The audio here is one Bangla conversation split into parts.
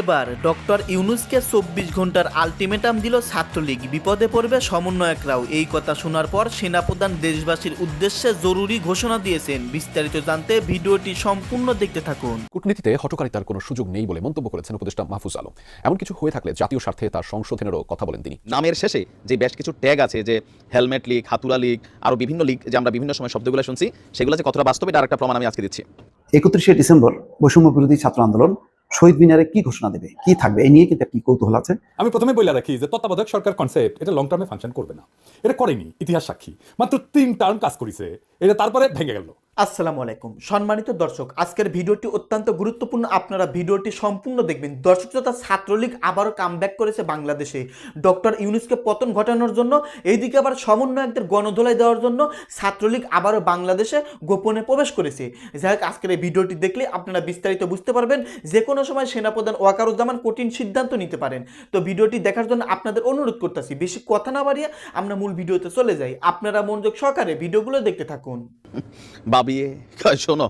এবার ডক্টর ইউনুসকে চব্বিশ ঘণ্টার আলটিমেটাম দিল ছাত্রলীগ। বিপদে পড়বে সমন্বয়করাও। এই কথা শোনার পর সেনাপ্রধান দেশবাসীর উদ্দেশ্যে জরুরি ঘোষণা দিয়েছেন। বিস্তারিত জানতে ভিডিওটি সম্পূর্ণ দেখতে থাকুন। কূটনীতিতে হটকারিতার কোনো সুযোগ নেই বলে মন্তব্য করেছেন উপদেষ্টা মাহফুজ আলম। এমন কিছু হয়ে থাকলে জাতীয় স্বার্থে তার সংশোধনেরও কথা বলেন তিনি। নামের শেষে যে বেশ কিছু ট্যাগ আছে যে হেলমেট লিগ হাতুরা লিগ আরও বিভিন্ন লিগ যে আমরা বিভিন্ন সময় শব্দগুলো শুনছি সেগুলো যে কতটা বাস্তবে তার একটা প্রমাণ আমি আজকে দিচ্ছি। একত্রিশে ডিসেম্বর বৈষম্য বিরোধী ছাত্র আন্দোলন শহীদ মিনারে কি ঘোষণা দেবে? কি থাকবে? এই নিয়ে কিন্তু একটি কৌতূহল আছে। আমি প্রথমে বলে রাখি যে তত্ত্বাবধায়ক সরকার কনসেপ্ট এটা লং টার্মে ফাংশন করবে না। এটা করেনি, ইতিহাস সাক্ষী। মাত্র তিন টার্ম কাজ করেছে। এটা তারপরে ভেঙে গেল। আসসালামু আলাইকুম। সম্মানিত দর্শক, আজকের ভিডিওটি অত্যন্ত গুরুত্বপূর্ণ। আপনারা ভিডিওটি সম্পূর্ণ দেখবেন। দর্শক শ্রোতা ছাত্রলীগ আবারও কামব্যাক করেছে বাংলাদেশে। ডক্টর ইউনুসকে পতন ঘটানোর জন্য, এইদিকে আবার সমন্বয়কদের গণধোলাই দেওয়ার জন্য ছাত্রলীগ আবারও বাংলাদেশে গোপনে প্রবেশ করেছে। যাই হোক, আজকের এই ভিডিওটি দেখলে আপনারা বিস্তারিত বুঝতে পারবেন যে কোনো সময় সেনাপ্রধান ওয়াকারুজ্জামান কঠিন সিদ্ধান্ত নিতে পারেন। তো ভিডিওটি দেখার জন্য আপনাদের অনুরোধ করতেছি, বেশি কথা না বাড়িয়ে আমরা মূল ভিডিওতে চলে যাই। আপনারা মনোযোগ সহকারে ভিডিওগুলো দেখতে থাকুন। বাবিয়ে শোনো,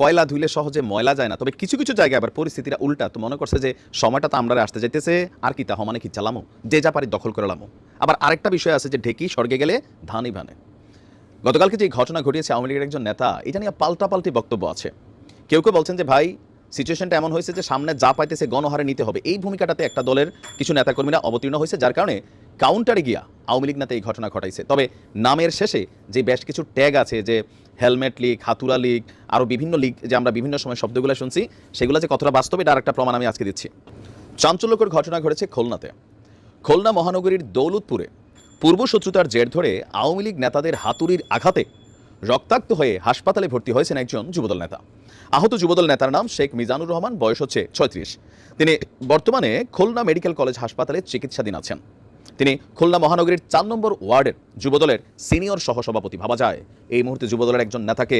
কয়লা ধুইলে সহজে ময়লা যায় না। তবে কিছু কিছু জায়গায় আবার পরিস্থিতিটা উল্টা। তো মনে করছে যে, সময়টা তো আমরা আসতে যাইতেছে, আর কি তা মানে কি চালামো যে যা পারি দখল করে লামো। আবার আরেকটা বিষয় আছে যে, ঢেকি স্বর্গে গেলে ধানই ভানে। গতকালকে যে ঘটনা ঘটিয়েছে আওয়ামী লীগের একজন নেতা, এটা নিয়ে পাল্টাপাল্টি বক্তব্য আছে। কেউ কেউ বলছেন যে, ভাই সিচুয়েশনটা এমন হয়েছে যে, সামনে যা পাইতেছে গণহারে নিতে হবে। এই ভূমিকাটাতে একটা দলের কিছু নেতাকর্মীরা অবতীর্ণ হয়েছে, যার কারণে কাউন্টারে গিয়া আওয়ামী লীগ নেতা এই ঘটনা ঘটাইছে। তবে নামের শেষে যে বেশ কিছু ট্যাগ আছে, যে হেলমেট লিগ হাতুরা লিগ আরও বিভিন্ন লিগ, যে আমরা বিভিন্ন সময় শব্দগুলো শুনছি, সেগুলো যে কতটা বাস্তবে তার একটা প্রমাণ আমি আজকে দিচ্ছি। চাঞ্চল্যকর ঘটনা ঘটেছে খুলনাতে। খুলনা মহানগরীর দৌলতপুরে পূর্ব শত্রুতার জের ধরে আওয়ামী লীগ নেতাদের হাতুড়ির আঘাতে রক্তাক্ত হয়ে হাসপাতালে ভর্তি হয়েছেন একজন যুবদল নেতা। আহত যুবদল নেতার নাম শেখ মিজানুর রহমান, বয়স হচ্ছে ছয়ত্রিশ। তিনি বর্তমানে খুলনা মেডিকেল কলেজ হাসপাতালে চিকিৎসাধীন আছেন। তিনি খুলনা মহানগরীর চার নম্বর ওয়ার্ডের যুবদলের সিনিয়র সহসভাপতি ভাবা যায়। এই মুহূর্তে যুবদলের একজন নেতাকে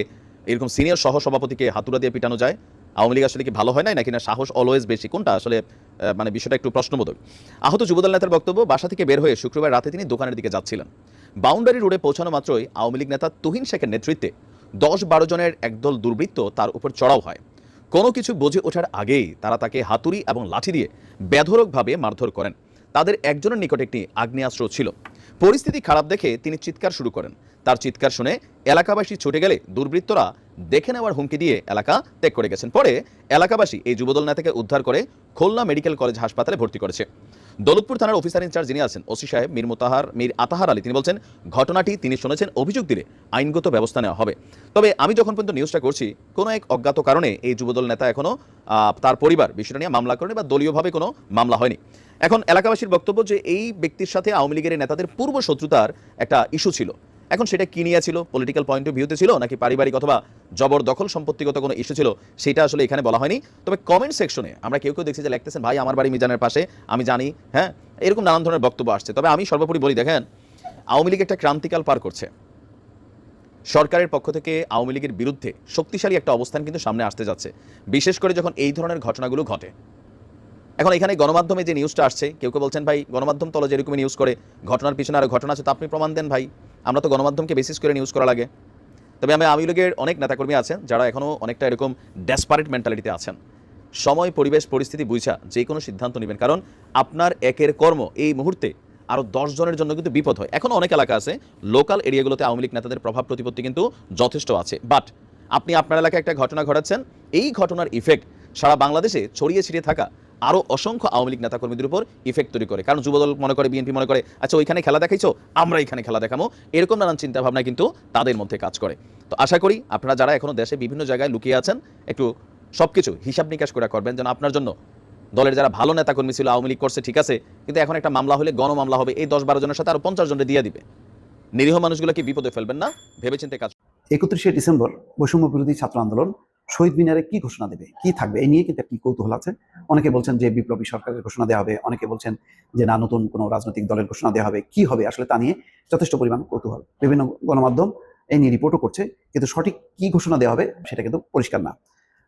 এরকম সিনিয়র সহসভাপতিকে হাতুড়া দিয়ে পিটানো যায়। আওয়ামী লীগ আসলে কি ভালো হয় নাই নাকি না? সাহস অলওয়েজ বেশি। কোনটা আসলে মানে বিষয়টা একটু প্রশ্নবোধক। আহত যুবদল নেতার বক্তব্য বাসা থেকে বের হয়ে শুক্রবার রাতে তিনি দোকানের দিকে যাচ্ছিলেন। বাউন্ডারি রোডে পৌঁছানো মাত্রই আওয়ামী লীগ নেতা তুহিন শেখের নেতৃত্বে দশ বারো জনের একদল দুর্বৃত্ত তার উপর চড়াও হয়। কোনো কিছু বুঝে ওঠার আগেই তারা তাকে হাতুড়ি এবং লাঠি দিয়ে বেধরকভাবে মারধর করেন। তাদের একজনের নিকট একটি আগ্নেয়াস্ত্র ছিল। পরিস্থিতি খারাপ দেখে তিনি চিৎকার শুরু করেন। তার চিৎকার শুনে এলাকাবাসী ছুটে গেলে দুর্বৃত্তরা দেখে নেওয়ার হুমকি দিয়ে এলাকা ত্যাগ করে গেছেন। পরে এলাকাবাসী এই যুবদল নেতাকে উদ্ধার করে খুলনা মেডিকেল কলেজ হাসপাতালে ভর্তি করেছে। দৌলতপুর থানার অফিসার ইনচার্জ যিনি আছেন, ওসি সাহেব মীর মোতাহার, মীর আতাহার আলী। তিনি বলছেন, ঘটনাটি তিনি শুনেছেন, অভিযোগ দিলে আইনগত ব্যবস্থা নেওয়া হবে। তবে আমি যখন পর্যন্ত নিউজটা করছি, কোনো এক অজ্ঞাত কারণে এই যুবদল নেতা এখনও তার পরিবার, বিষয়টা নিয়ে মামলা করেনি বা দলীয়ভাবে কোনো মামলা হয়নি। এখন এলাকাবাসীর বক্তব্য যে এই ব্যক্তির সাথে আওয়ামী লীগের নেতাদের পূর্ব শত্রুতার একটা ইস্যু ছিল। এখন সেটা কি নিয়ে ছিল? পলিটিক্যাল পয়েন্ট অফ ভিউতে ছিল নাকি পারিবারিক অথবা জবরদখল সম্পত্তিগত কোনো ইস্যু ছিল? সেটা আসলে এখানে বলা হয়নি। তবে কমেন্ট সেকশনে আমরা কেউ কেউ দেখছি যে লিখতেছেন, ভাই, আমার বাড়ি মিজানের পাশে, আমি জানি। হ্যাঁ এরকম নানান ধরনের বক্তব্য আসছে। তবে আমি সর্বোপরি বলি, দেখেন, আওয়ামী লীগ একটা ক্রান্তিকাল পার করছে। সরকারের পক্ষ থেকে আওয়ামী লীগের বিরুদ্ধে শক্তিশালী একটা অবস্থান কিন্তু সামনে আসতে যাচ্ছে। বিশেষ করে যখন এই ধরনের ঘটনাগুলো ঘটে। এখন এখানে গণমাধ্যমে যে নিউজটা আসছে, কেউ কেউ বলছেন, ভাই, গণমাধ্যম তলে যেরকম নিউজ করে, ঘটনার পিছনে আরও ঘটনা আছে, তা আপনি প্রমাণ দেন ভাই। আমরা তো গণমাধ্যমকে বেসিস করে নিউজ করা লাগে তবে আমি আওয়ামী লীগের অনেক নেতাকর্মী আছেন, যারা এখনও অনেকটা এরকম ডেসপারেট মেন্টালিটিতে আছেন। সময়, পরিবেশ, পরিস্থিতি বুঝা যে কোনো সিদ্ধান্ত নেবেন। কারণ আপনার একের কর্ম এই মুহূর্তে আরও দশ জনের জন্য কিন্তু বিপদ হয়। এখন অনেক এলাকা আছে লোকাল এরিয়াগুলোতে আওয়ামী লীগ নেতাদের প্রভাব, প্রতিপত্তি কিন্তু যথেষ্ট আছে। বাট আপনি আপনার এলাকায় একটা ঘটনা ঘটাচ্ছেন, এই ঘটনার ইফেক্ট সারা বাংলাদেশে ছড়িয়ে ছিটিয়ে থাকা আরও অসংখ্য আওয়ামী লীগ নেতাকর্মীদের উপর ইফেক্ট তৈরি করে। কারণ যুবদল মনে করে, বিএনপি মনে করে আচ্ছা ওইখানে খেলা দেখাইছো, আমরা এখানে খেলা দেখাবো এরকম নানান চিন্তাভাবনা কিন্তু তাদের মধ্যে কাজ করে। তো আশা করি আপনারা যারা এখনও দেশে বিভিন্ন জায়গায় লুকিয়ে আছেন, একটু সব কিছু হিসাব নিকাশ করে করবেন যেন আপনার জন্য। দলের যারা ভালো নেতাকর্মী ছিল, আওয়ামী লীগ করছে, ঠিক আছে, কিন্তু এখন একটা মামলা হলে গণমামলা হবে, এই দশ বারো জনের সাথে আরও পঞ্চাশ জনের দিয়ে দিবে। নিরীহ মানুষগুলোকে বিপদে ফেলবেন না, ভেবেচিন্তে কাজ একত্রিশে ডিসেম্বর বৈষম্য বিরোধী ছাত্র আন্দোলন শহীদ মিনারে কি ঘোষণা দেবে? কি থাকবে? এই নিয়ে কিন্তু একটি কৌতূহল আছে। অনেকে বলছেন যে বিপ্লবী সরকারের ঘোষণা দেওয়া হবে। অনেকে বলছেন যে না, নতুন কোনো রাজনৈতিক দলের ঘোষণা দেওয়া হবে। কি হবে আসলে তা নিয়ে যথেষ্ট পরিমাণ কৌতূহল। বিভিন্ন গণমাধ্যম এই নিয়ে রিপোর্টও করছে। কিন্তু সঠিক কি ঘোষণা দেওয়া হবে সেটা কিন্তু পরিষ্কার না।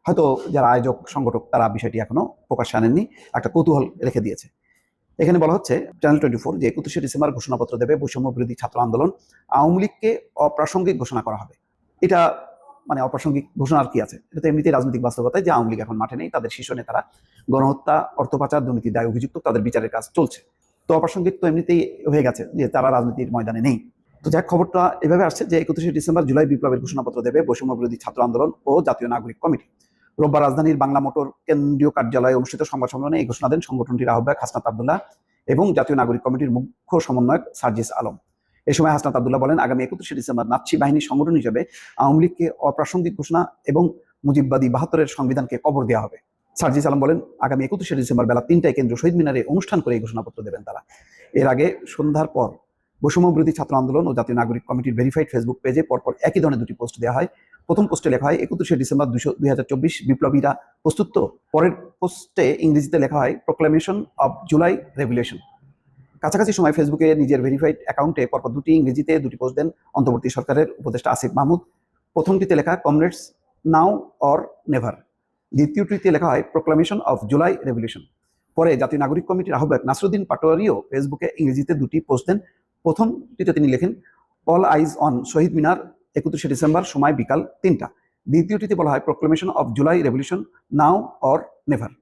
হয়তো যারা আয়োজক, সংগঠক, তারা বিষয়টি এখনও প্রকাশ্যে আনেননি। একটা কৌতূহল রেখে দিয়েছে। এখানে বলা হচ্ছে চ্যানেল টোয়েন্টি ফোর যে একত্রিশে ডিসেম্বর ঘোষণাপত্র দেবে বৈষম্য বিরোধী ছাত্র আন্দোলন, আওয়ামী লীগকে অপ্রাসঙ্গিক ঘোষণা করা হবে। এটা মানে অপ্রাসঙ্গিক ঘোষণার কি আছে? এটা তো এমনিতেই রাজনৈতিক বাস্তবতায় যে আওয়ামী লীগ এখন মাঠে নেই, তাদের শীর্ষ নেতারা গণহত্যা অর্থ পাচার দুর্নীতি দায় অভিযুক্ত, তাদের বিচারের কাজ চলছে। তো অপ্রাসঙ্গিক তো এমনিতেই হয়ে গেছে যে তারা রাজনীতির ময়দানে নেই। তো যাক, খবরটা এভাবে আসছে যে একত্রিশে ডিসেম্বর জুলাই বিপ্লবের ঘোষণাপত্র দেবে বৈষম্য বিরোধী ছাত্র আন্দোলন ও জাতীয় নাগরিক কমিটি। রোববার রাজধানীর বাংলা মোটর কেন্দ্রীয় কার্যালয়ে অনুষ্ঠিত সংবাদ সম্মেলনে এই ঘোষণা দেন সংগঠনটির আহ্বায়ক হাসনাত আবদুল্লাহ এবং জাতীয় নাগরিক কমিটির মুখ্য সমন্বয়ক সার্জিস আলম। এ সময় হাসনাত আবদুল্লাহ বলেন, আগামী একত্রিশে ডিসেম্বর নাৎসি বাহিনী সংগঠন হিসেবে আওয়ামী লীগকে অপ্রাসঙ্গিক ঘোষণা এবং মুজিববাদী বাহাত্তরের সংবিধানকে কবর দেওয়া হবে। সার্জিস আলম বলেন, আগামী একত্রিশে ডিসেম্বর বেলা তিনটায় কেন্দ্র শহীদ মিনারে অনুষ্ঠান করে এই ঘোষণাপত্র দেবেন তারা। এর আগে সন্ধ্যার পর বৈষম্য বিরোধী ছাত্র আন্দোলন ও জাতীয় নাগরিক কমিটির ভেরিফাইড ফেসবুক পেজে পরপর একই ধরনের দুটি পোস্ট দেওয়া হয়। প্রথম পোস্টে লেখা হয়, একত্রিশে ডিসেম্বর দুশো দুই হাজার চব্বিশ বিপ্লবীরা প্রস্তুত পরের পোস্টে ইংরেজিতে লেখা হয় প্রোক্লামেশন অব জুলাই রেগুলেশন কাছাকাছি সময় ফেসবুকে নিজের ভেরিফাইড অ্যাকাউন্টে পরপর দুটি ইংরেজিতে দুটি পোস্ট দেন অন্তর্বর্তী সরকারের উপদেষ্টা আসিফ মাহমুদ। প্রথমটিতে লেখা কমরেডস নাও অর নেভার দ্বিতীয়টিতে লেখা হয় প্রোক্লামেশন অফ জুলাই রেভলিউশন পরে জাতীয় নাগরিক কমিটির আহ্বায়ক নাসরুদ্দিন পাটোয়ারিও ফেসবুকে ইংরেজিতে দুটি পোস্ট দেন। প্রথমটিতে তিনি লেখেন অল আইজ অন শহীদ মিনার, একত্রিশে ডিসেম্বর, সময় বিকাল তিনটা। দ্বিতীয়টিতে বলা হয় proclamation of July revolution now or never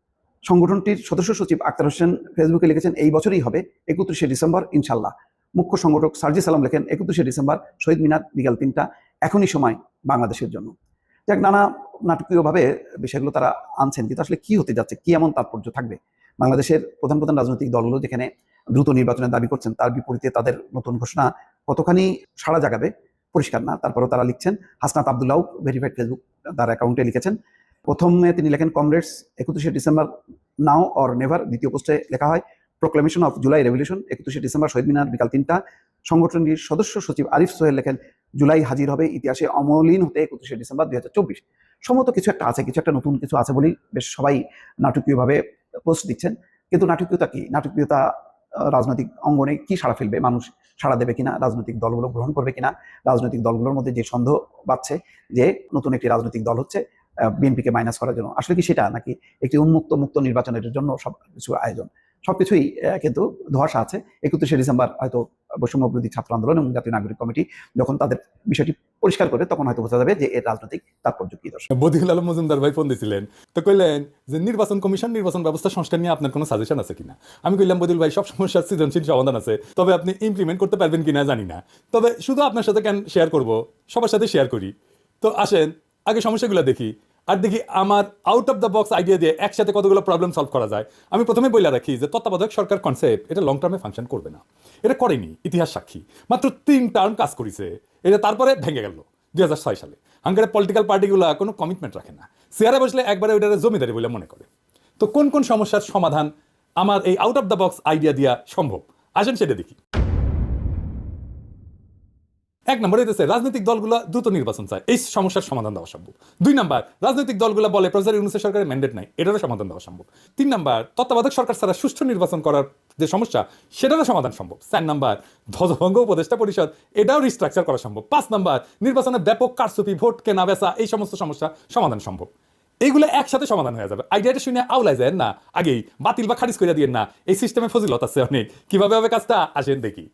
সংগঠনটির সদস্য সচিব আক্তার হোসেন ফেসবুকে লিখেছেন, এই বছরই হবে একত্রিশে ডিসেম্বর ইনশাল্লাহ মুখ্য সংগঠক সার্জি সালাম লেখেন, একত্রিশে ডিসেম্বর, শহীদ মিনার, বিকাল তিনটা, এখনই সময় বাংলাদেশের জন্য। যাক, নানা নাটকীয়ভাবে বিষয়গুলো তারা আনছেন, কিন্তু আসলে কি হতে যাচ্ছে, কি এমন তাৎপর্য থাকবে? বাংলাদেশের প্রধান প্রধান রাজনৈতিক দলগুলো যেখানে দ্রুত নির্বাচনের দাবি করছেন, তার বিপরীতে তাদের নতুন ঘোষণা কতখানি সাড়া জাগাবে, পরিষ্কার না। তারপরেও তারা লিখছেন, হাসনাত আবদুল্লাহ ভেরিফাইড ফেসবুক তার অ্যাকাউন্টে লিখেছেন প্রথমে তিনি লেখেন, কমরেডস, একত্রিশে ডিসেম্বর নাও অর নেভার দ্বিতীয় পোস্টে লেখা হয়, প্রোক্লামেশন অফ জুলাই রেভলিউশন একত্রিশে ডিসেম্বর, শহীদ মিনার, বিকাল তিনটা। সংগঠনটির সদস্য সচিব আরিফ সোহেল লেখেন, জুলাই হাজির হবে, ইতিহাসে অমলিন হতে একত্রিশে ডিসেম্বর দুই হাজার চব্বিশ। সম্ভবত কিছু একটা আছে, কিছু একটা নতুন কিছু আছে বলেই বেশ সবাই নাটকীয়ভাবে পোস্ট দিচ্ছেন। কিন্তু নাটকীয়তা কি? নাটকীয়তা রাজনৈতিক অঙ্গনে কি সাড়া ফেলবে? মানুষ সাড়া দেবে কিনা? রাজনৈতিক দলগুলো গ্রহণ করবে কিনা? রাজনৈতিক দলগুলোর মধ্যে যে সন্দেহ বাড়ছে যে নতুন একটি রাজনৈতিক দল হচ্ছে বিএনপিকে মাইনাস করার জন্য। আসলে কি সেটা নাকি একটি উন্মুক্ত মুক্ত নির্বাচনের জন্য সব কিছু আয়োজন? সবকিছুই কিন্তু ধোয়াশা আছে। একত্রিশে ডিসেম্বর হয়তো বৈষম্য বিরোধী ছাত্র আন্দোলন এবং জাতীয় নাগরিক কমিটি যখন তাদের বিষয়টি পরিষ্কার করবে তখন হয়তো বোঝা যাবে যে এর রাজনৈতিক তাৎপর্য কি দর্শক। বদিউল আলম মজুমদার ভাই ফোন দিছিলেন। তো কইলেন যে নির্বাচন কমিশন, নির্বাচন ব্যবস্থা সংস্কার নিয়ে আপনার কোনো সাজেশন আছে কিনা? আমি কইলাম, বদিউল ভাই, সব সমস্যার সৃজনশীল সমাধান আছে। তবে আপনি ইমপ্লিমেন্ট করতে পারবেন কিনা জানি না। তবে শুধু আপনার সাথে কেন শেয়ার করব? সবার সাথে শেয়ার করি। তো আসেন আগে সমস্যাগুলো দেখি। আর দেখি আমার out of the box idea দিয়ে একসাথে কতগুলো প্রবলেম সলভ করা যায়। আমি প্রথমে বলে রাখি যে তত্ত্বাবধায়ক সরকার কনসেপ্ট এটা লং টার্মে ফাংশন করবে না। এটা করেনি, ইতিহাস সাক্ষী। মাত্র তিন টার্ম কাজ করেছে। এটা তারপরে ভেঙে গেল, দুই হাজার ছয় সালে। হাঙ্গারের পলিটিক্যাল পার্টিগুলো কোনো কমিটমেন্ট রাখে না। চেয়ারে বসলে একবারে ওইটারে জমিদারি বলে মনে করে। তো কোন কোন সমস্যার সমাধান আমার এই out of the box idea দিয়া সম্ভব? আসেন সেটা দেখি। এক নম্বর হইতেছে, রাজনৈতিক দলগুলো দ্রুত নির্বাচন চায়। এই সমস্যার সমাধান দেওয়া সম্ভব। দুই নম্বর, রাজনৈতিক দলগুলো বলে প্রজার ইউনিসের সরকারের ম্যান্ডেট নাই, এটারও সমাধান দেওয়া সম্ভব। তিন নম্বর, তত্ত্বাবধায়ক সরকার ছাড়া সুষ্ঠু নির্বাচন করার যে সমস্যা, সেটারও সমাধান সম্ভব। চার নম্বর, ধ্বজভঙ্গ উপদেষ্টা পরিষদ, এটাও রিস্ট্রাকচার করা সম্ভব। পাঁচ নম্বর, নির্বাচনে ব্যাপক কারচুপি, ভোট কেনা, বেচা, এই সমস্ত সমস্যা সমাধান সম্ভব। এইগুলো একসাথে সমাধান হয়ে যাবে। আইডিয়াটা শুনে আউলাই যায় না, আগেই বাতিল বা খারিজ করে দিয়ে না, এই সিস্টেমে ফজিলত আছে অনেক। কীভাবে হবে কাজটা, আসেন দেখি।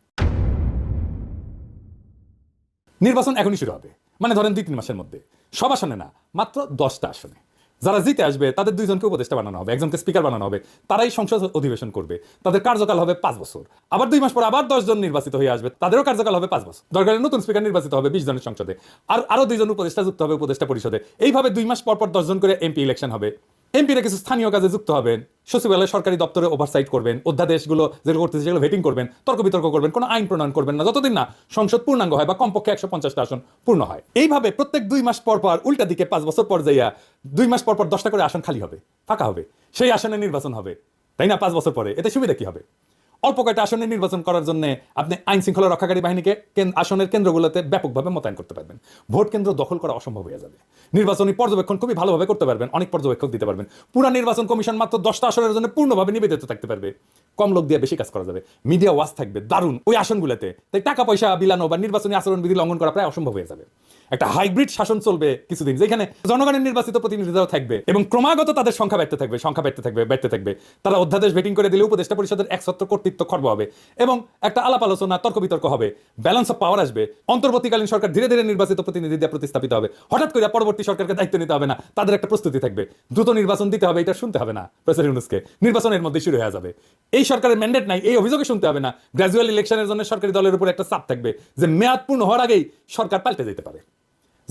নির্বাচন এখনই শুরু হবে। মানে ধরেন দুই তিন মাসের মধ্যে। সব আসনে না, মাত্র দশটা আসনে। যারা জিতে আসবে, তাদের দুইজনকে উপদেষ্টা বানানো হবে, একজনকে স্পিকার বানানো হবে, তারাই সংসদ অধিবেশন করবে। তাদের কার্যকাল হবে পাঁচ বছর। আবার দুই মাস পর আবার দশ জন নির্বাচিত হয়ে আসবে, তাদেরও কার্যকাল হবে পাঁচ বছর। দরকার নতুন স্পিকার নির্বাচিত হবে বিশ জনের সংসদে। আর আরও দুইজন উপদেষ্টা যুক্ত হবে উপদেষ্টা পরিষদে। এইভাবে দুই মাস পর পর দশজন করে এমপি ইলেকশন হবে। এমপিরা কিছু স্থানীয় কাজে যুক্ত হবেন, সচিবালয়ে, সরকারি দপ্তরে ওভারসাইট করবেন, অধ্যাদেশগুলো যেগুলো করতেছে সেগুলো ভেটিং করবেন, তর্ক বিতর্ক করবেন, কোনো আইন প্রণয়ন করবেন না, যতদিন না সংসদ পূর্ণাঙ্গ হয় বা কমপক্ষে একশো পঞ্চাশটা আসন পূর্ণ হয়। এইভাবে প্রত্যেক দুই মাস পর পর উল্টা দিকে পাঁচ বছর পর যাইয়া দুই মাস পর পর দশটা করে আসন খালি হবে, ফাঁকা হবে, সেই আসনে নির্বাচন হবে, তাই না? পাঁচ বছর পরে, এতে সুবিধা কি হবে? অল্প কয়েকটা আসনে নির্বাচন করার জন্য আপনি আইন শৃঙ্খলা রক্ষাকারী বাহিনীকে আসনের কেন্দ্রগুলোতে ব্যাপকভাবে মোতায়েন করতে পারবেন। ভোট কেন্দ্র দখল করা অসম্ভব হয়ে যাবে। নির্বাচনী পর্যবেক্ষণ খুবই ভালোভাবে করতে পারবেন, অনেক পর্যবেক্ষক দিতে পারবেন। পুরা নির্বাচন কমিশন মাত্র দশটা আসনের জন্য পূর্ণভাবে নিবেদিত থাকতে পারবে। কম লোক দিয়ে বেশি কাজ করা যাবে। মিডিয়া ওয়াচ থাকবে, দারুণ। ওই আসনগুলোতে। তাই টাকা পয়সা বিলানো বা নির্বাচনী আচরণ বিধি লঙ্ঘন করা প্রায় অসম্ভব হয়ে যাবে। একটা হাইব্রিড শাসন চলবে কিছুদিন, যেখানে জনগণের নির্বাচিত প্রতিনিধিরাও থাকবে এবং ক্রমাগত তাদের সংখ্যা বাড়তে থাকবে, সংখ্যা বাড়তে থাকবে বাড়তে থাকবে। তারা অধ্যাদেশ ভেটিং করে দিলে উপদেষ্টা পরিষদের একসত্র কর্তৃত্ব খর্ব হবে এবং একটা আলাপ আলোচনা তর্ক বিতর্ক হবে ব্যালেন্স অফ পাওয়ার আসবে। অন্তর্বর্তীকালীন সরকার ধীরে ধীরে নির্বাচিত প্রতিনিধি দিয়ে প্রতিস্থাপিত হবে। হঠাৎ করে পরবর্তী সরকারকে দায়িত্ব নিতে হবে না, তাদের একটা প্রস্তুতি থাকবে। দ্রুত নির্বাচন দিতে হবে, এটা শুনতে হবে না প্রেসিডেন্ট ইউনুসকে। নির্বাচনের মধ্যে শুরু হয়ে যাবে। এই সরকারের ম্যান্ডেট নাই, এই অভিযোগে শুনতে হবে না। গ্রাজুয়াল ইলেকশনের জন্য সরকারি দলের উপর একটা চাপ থাকবে, যে মেয়াদ পূর্ণ হওয়ার আগেই সরকার পাল্টে যেতে পারে।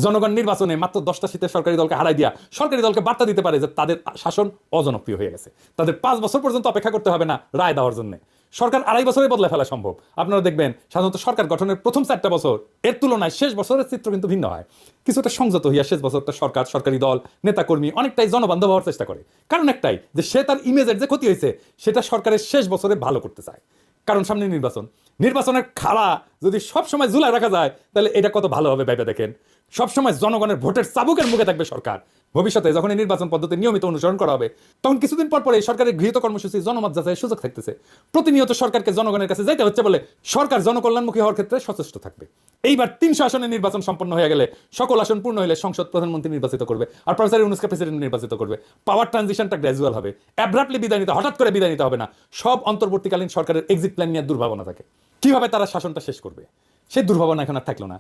জনগণ নির্বাচনে মাত্র দশটা শীতের সরকারি দলকে হারাই দিয়া সরকারি দলকে বার্তা দিতে পারে যে তাদের শাসন অজনপ্রিয় হয়ে গেছে। তাদের পাঁচ বছর পর্যন্ত অপেক্ষা করতে হবে না রায় দেওয়ার জন্য। সরকার আড়াই বছরে বদলে ফেলা সম্ভব। আপনারা দেখবেন সাধারণত সরকার গঠনের প্রথম চারটা বছর, এর তুলনায় শেষ বছরের চিত্র কিন্তু ভিন্ন হয়। কিছুটা সংযত হইয়া শেষ বছরটা সরকার, সরকারি দল, নেতাকর্মী অনেকটাই জনবান্ধব হওয়ার চেষ্টা করে। কারণ একটাই, যে সে তার ইমেজের যে ক্ষতি হয়েছে, সেটা সরকারের শেষ বছরে ভালো করতে চায়। কারণ সামনে নির্বাচন। নির্বাচনের খাড়া যদি সব সময় রাখা যায়, তাহলে এটা কত ভালো হবে ভেবে দেখেন। সবসময় জনগণের ভোটের চাবুকের মুখে থাকবে সরকার। ভবিষ্যতে যখন এই নির্বাচন পদ্ধতি নিয়মিত অনুসরণ করা হবে, তখন কিছুদিন পর পরে সরকারের গৃহীত কর্মসূচি জনমত যাচাইয়ের সুযোগ থাকতেছে। প্রতিনিয়ত সরকারকে জনগণের কাছে যাইতে হচ্ছে বলে সরকার জনকল্যাণমুখী হওয়ার ক্ষেত্রে সচেষ্ট থাকবে। এইবার তিনশো আসনে নির্বাচন সম্পন্ন হয়ে গেলে সকল আসন পূর্ণ হলে সংসদ প্রধানমন্ত্রী নির্বাচিত করবে, আর প্রফেসর ইউনুসকে প্রেসিডেন্ট নির্বাচিত করবে। পাওয়ার ট্রানজিশনটা গ্র্যাজুয়াল হবে। অ্যাব্রাপ্টলি বিদায় নিতে, হঠাৎ করে বিদায় নিতে হবে না। সব অন্তর্বর্তীকালীন সরকারের এক্সিট প্ল্যান নিয়ে দুর্ভাবনা থাকে। কীভাবে তারা শাসনটা শেষ করবে? সেই দুর্ভাবনা এখন আর থাকল না।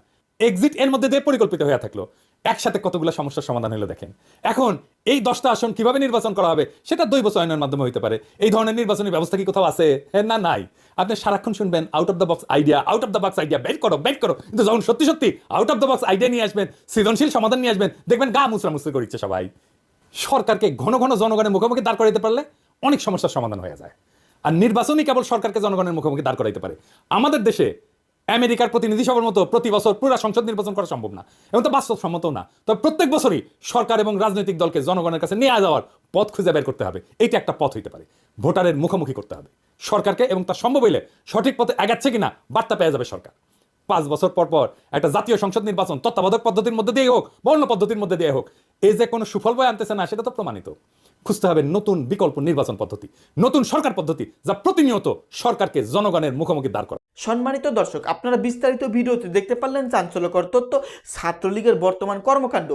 এক্সিট এর মধ্যে দিয়ে পরিকল্পিত হয়ে থাকল। একসাথে কতগুলো সমস্যার সমাধান হলো দেখেন। এখন এই দশটা আসন কীভাবে নির্বাচন করা হবে সেটা দৈব চয়নের মাধ্যমে হতে পারে। এই ধরনের নির্বাচনী ব্যবস্থা কি কোথাও আছে? হ্যাঁ না, নাই। আপনি সারাক্ষণ শুনবেন out of the box idea out of the box idea বের করো বের করো। কিন্তু যখন সত্যি সত্যি out of the box idea নিয়ে আসবেন, সৃজনশীল সমাধান নিয়ে আসবেন, দেখবেন গা মুসরা মুসরি করছে সবাই। সরকারকে ঘন ঘন জনগণের মুখোমুখি দাঁড় করাইতে পারলে অনেক সমস্যার সমাধান হয়ে যায়। আর নির্বাচনই কেবল সরকারকে জনগণের মুখোমুখি দাঁড় করাইতে পারে। আমাদের দেশে আমেরিকার প্রতিনিধি সভার মতো প্রতি বছর পুরো সংসদ নির্বাচন করা সম্ভব না। এবং তো বাস্তবসম্মত না। তবে প্রত্যেক বছরই সরকার এবং রাজনৈতিক দলকে জনগণের কাছে নিয়ে যাওয়ার পথ খুঁজে বের করতে হবে। এটা একটা পথ হইতে পারে। ভোটারের মুখোমুখি করতে হবে। সরকারকে এবং তার সম্ভব হইলে সঠিক পথে এগাচ্ছে কিনা বার্তা পেয়ে যাবে সরকার। পাঁচ বছর পর পর একটা জাতীয় সংসদ নির্বাচন তত্ত্বাবধায়ক পদ্ধতির মধ্যে দিয়ে হোক, বর্ণ পদ্ধতির মধ্যে দিয়ে হোক, এই যে কোনো সুফল বয়ে আনতেছে না, সেটা তো প্রমাণিত। খুঁজতে হবে নতুন বিকল্প নির্বাচন পদ্ধতি, নতুন সরকার পদ্ধতি যা প্রতিনিয়ত সরকারকে জনগণের মুখোমুখি দাঁড় করে সম্মানিত দর্শক, আপনারা বিস্তারিত ভিডিওতে দেখতে পারলেন চাঞ্চল্যকর তথ্য, ছাত্রলীগের বর্তমান কর্মকাণ্ড।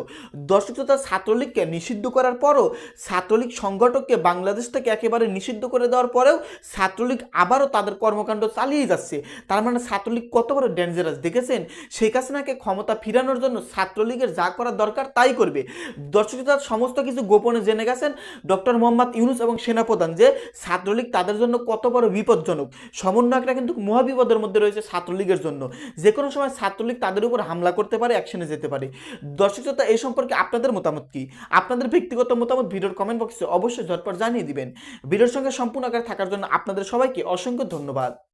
দর্শক তথা ছাত্রলীগকে নিষিদ্ধ করার পরও ছাত্রলীগ সংগঠককে বাংলাদেশ থেকে একেবারে নিষিদ্ধ করে দেওয়ার পরেও ছাত্রলীগ আবারও তাদের কর্মকাণ্ড চালিয়ে যাচ্ছে। তার মানে ছাত্রলীগ কত বড় ডেঞ্জারাস দেখেছেন? শেখ হাসিনাকে ক্ষমতা ফিরানোর জন্য ছাত্রলীগের যা করা দরকার তাই করবে। দর্শক তথা সমস্ত কিছু গোপনে জেনে গেছেন ডক্টর মোহাম্মদ ইউনুস এবং সেনাপ্রধান যে, ছাত্রলীগ তাদের জন্য কত বড় বিপজ্জনক। সমন্বয়করা কিন্তু মহাবিপদের মধ্যে রয়েছে ছাত্রলীগের জন্য। যে কোনো সময় ছাত্রলীগ তাদের উপর হামলা করতে পারে অ্যাকশনে যেতে পারে। দর্শক শ্রোতা, এই সম্পর্কে আপনাদের মতামত কি? আপনাদের ব্যক্তিগত মতামত ভিডিওর কমেন্ট বক্সে অবশ্যই ঝটপট জানিয়ে দিবেন। ভিডিওর সঙ্গে সম্পূর্ণ আকারে থাকার জন্য আপনাদের সবাইকে অসংখ্য ধন্যবাদ।